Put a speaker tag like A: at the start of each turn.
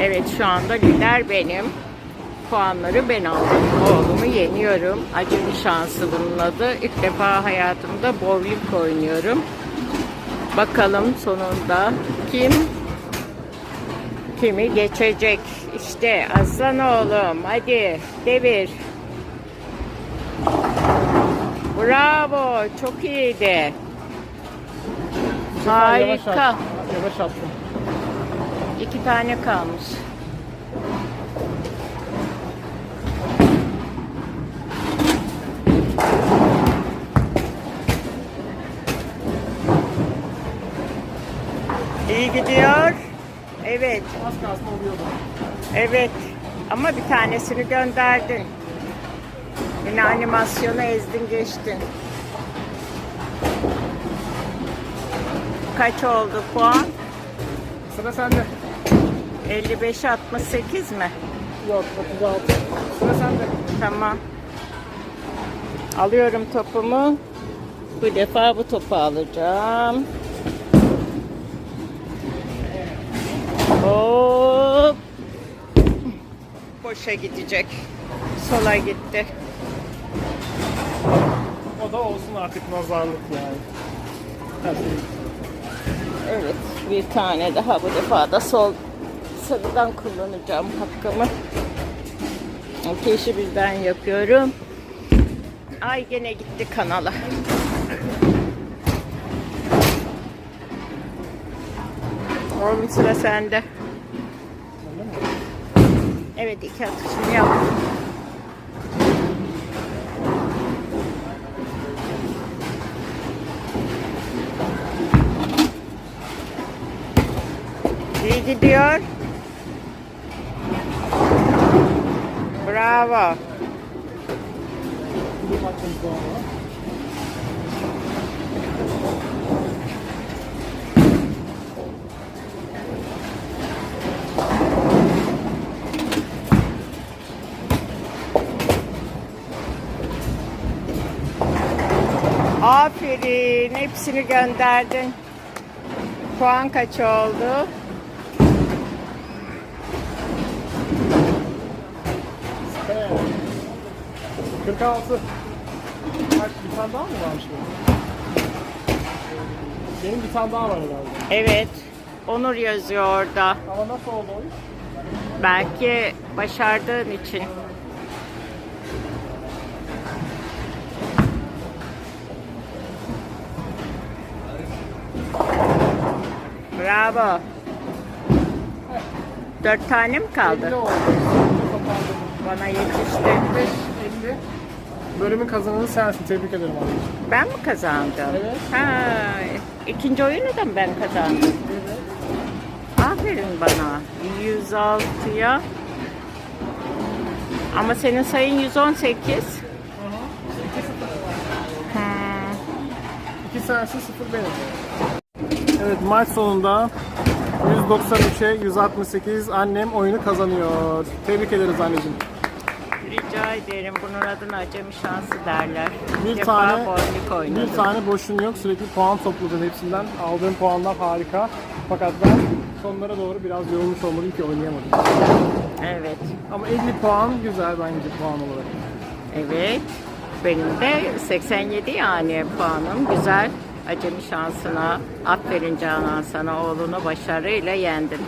A: Evet şu anda lider benim. Puanları ben aldım. Oğlumu yeniyorum. Acemi şansı bunun adı. İlk defa hayatımda bowling oynuyorum. Bakalım sonunda kim kimi geçecek. İşte aslan oğlum hadi devir. Bravo çok iyiydi. Harika.
B: Yavaş attım.
A: İki tane kalmış. İyi gidiyor. Evet,
B: Az kalsın oluyordu.
A: evet. Ama bir tanesini gönderdin. Yine animasyonu ezdin geçtin. Kaç oldu puan?
B: Sıra sende.
A: 55 68 mi?
B: Yok 36. Sıra sende.
A: Tamam. Alıyorum topumu. Bu defa bu topu alacağım. Hop. Boşa gidecek. Sola gitti.
B: O da olsun artık nazarlık yani. Her şey.
A: Evet, bir tane daha bu defa da sol sarıdan kullanacağım hakkımı. Ateşi birden yapıyorum. Ay gene gitti kanala. Oğlum sıra sende. Evet iki atışını yap. İyi gidiyor. Bravo. Aferin. Hepsini gönderdin. Puan kaç oldu?
B: 46. Kaç bir tane daha mı varmış benim? Benim bir tane daha var herhalde.
A: Evet. Onur yazıyor orada.
B: Ama nasıl oldu o iş?
A: Belki başardığın için. Bravo. Dört tane mi
B: 50
A: kaldı?
B: oldu.
A: Bana yetişti.
B: 55, 50. Bölümün kazananı sensin. Tebrik ederim abi.
A: Ben mi kazandım?
B: Evet.
A: Ha, ikinci oyunu da mı ben kazandım? Aferin bana. 106'ya. Ama senin sayın 118. Hmm.
B: 2 sensin 0 benim. Evet maç sonunda 193'e 168 annem oyunu kazanıyor. Tebrik ederiz anneciğim.
A: Rica ederim. Bunun adına acemi şansı derler.
B: Bir
A: defa
B: tane
A: oynadım.
B: bir tane boşun yok. Sürekli puan topladın hepsinden. Aldığın puanlar harika. Fakat ben sonlara doğru biraz yorulmuş olmalıyım ki oynayamadım.
A: Evet.
B: Ama 50 puan güzel bence puan olarak.
A: Evet. Benim de 87 yani puanım. Güzel. Acemi şansına. Aferin Canan sana. Oğlunu başarıyla yendin.